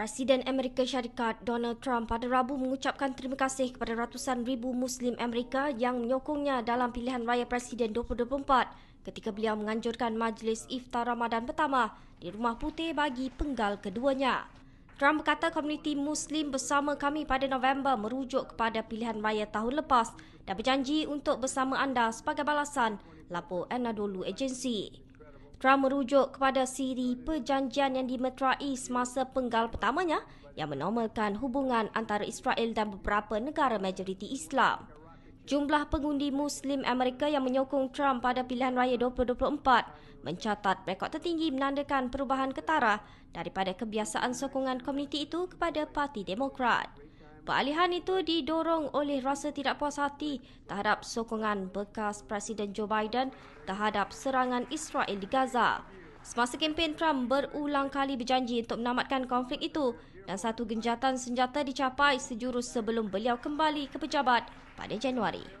Presiden Amerika Syarikat Donald Trump pada Rabu mengucapkan terima kasih kepada ratusan ribu Muslim Amerika yang menyokongnya dalam pilihan raya Presiden 2024 ketika beliau menganjurkan majlis iftar Ramadan pertama di Rumah Putih bagi penggal keduanya. Trump berkata komuniti Muslim bersama kami pada November merujuk kepada pilihan raya tahun lepas dan berjanji untuk bersama anda sebagai balasan, lapor Anadolu Agency. Trump merujuk kepada siri perjanjian yang dimeterai semasa penggal pertamanya yang menormalkan hubungan antara Israel dan beberapa negara majoriti Islam. Jumlah pengundi Muslim Amerika yang menyokong Trump pada pilihan raya 2024 mencatat rekod tertinggi menandakan perubahan ketara daripada kebiasaan sokongan komuniti itu kepada Parti Demokrat. Peralihan itu didorong oleh rasa tidak puas hati terhadap sokongan bekas Presiden Joe Biden terhadap serangan Israel di Gaza. Semasa kempen Trump berulang kali berjanji untuk menamatkan konflik itu dan satu genjatan senjata dicapai sejurus sebelum beliau kembali ke pejabat pada Januari.